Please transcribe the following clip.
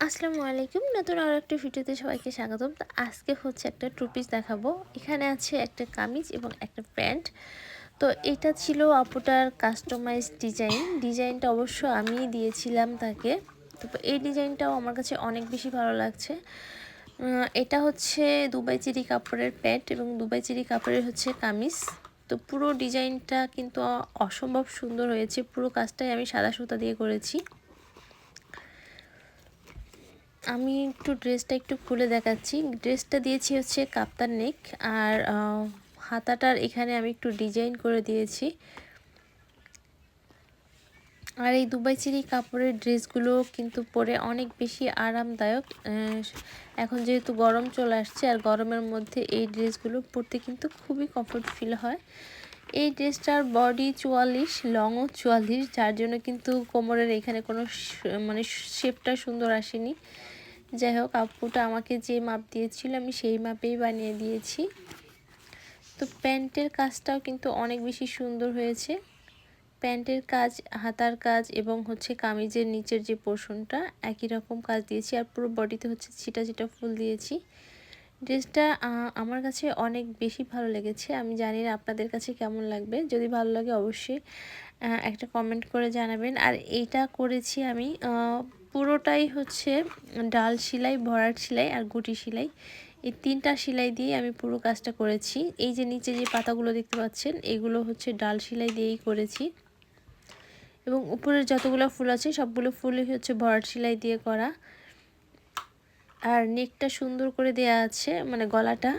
আসসালামু আলাইকুম। নতুন আরও একটা ভিডিওতে সবাইকে স্বাগতম। তো আজকে হচ্ছে একটা টু পিস দেখাবো। এখানে আছে একটা কামিজ এবং একটা প্যান্ট। তো এটা ছিল আপুটার কাস্টমাইজ ডিজাইন। ডিজাইনটা অবশ্য আমি দিয়েছিলাম তাকে। তো এই ডিজাইনটাও আমার কাছে অনেক বেশি ভালো লাগছে। এটা হচ্ছে দুবাই চিরি কাপড়ের প্যান্ট এবং দুবাই চিরি কাপড়ের হচ্ছে কামিজ। তো পুরো ডিজাইনটা কিন্তু অসম্ভব সুন্দর হয়েছে। পুরো কাজটাই আমি সাদা সুতা দিয়ে করেছি। আমি একটু ড্রেসটা একটু খুলে দেখাচ্ছি। ড্রেসটা দিয়েছি হচ্ছে কাপ্তান নেক আর হাতাটার এখানে আমি একটু ডিজাইন করে দিয়েছি। আর এই দুবাই চিরি কাপড়ের ড্রেসগুলো কিন্তু পরে অনেক বেশি আরামদায়ক। এখন যেহেতু গরম চলে আসছে আর গরমের মধ্যে এই ড্রেসগুলো পরতে কিন্তু খুবই কমফোর্ট ফিল হয়। এই ড্রেসটার বডি চুয়াল্লিশ, লংও চুয়াল্লিশ, যার জন্য কিন্তু কোমরের এখানে কোনো মানে শেপটা সুন্দর আসেনি। যাই হোক, আপুটা আমাকে যে মাপ দিয়েছিল, আমি সেই মাপেই বানিয়ে দিয়েছি। তো প্যান্টের কাজটাও কিন্তু অনেক বেশি সুন্দর হয়েছে। প্যান্টের কাজ, হাতার কাজ এবং হচ্ছে কামিজের নিচের যে পোর্শনটা, একই রকম কাজ দিয়েছি। আর পুরো বডিতে হচ্ছে ছিটা ছিটা ফুল দিয়েছি। ড্রেসটা আমার কাছে অনেক বেশি ভালো লেগেছে। আমি জানি না আপনাদের কাছে কেমন লাগবে। যদি ভালো লাগে অবশ্যই একটা কমেন্ট করে জানাবেন। আর এইটা করেছি আমি পুরোটাই হচ্ছে ডাল সেলাই, ভরাট সেলাই আর গুটি সেলাই। এই তিনটা সেলাই দিয়ে আমি পুরো কাজটা করেছি। এই যে নিচে যে পাতাগুলো দেখতে পাচ্ছেন, এগুলো হচ্ছে ডাল সেলাই দিয়েই করেছি। এবং উপরের যতগুলো ফুল আছে, সবগুলো ফুলই হচ্ছে ভরাট সেলাই দিয়ে করা। আর নেকটা সুন্দর করে দেয়া আছে মানে গলাটা।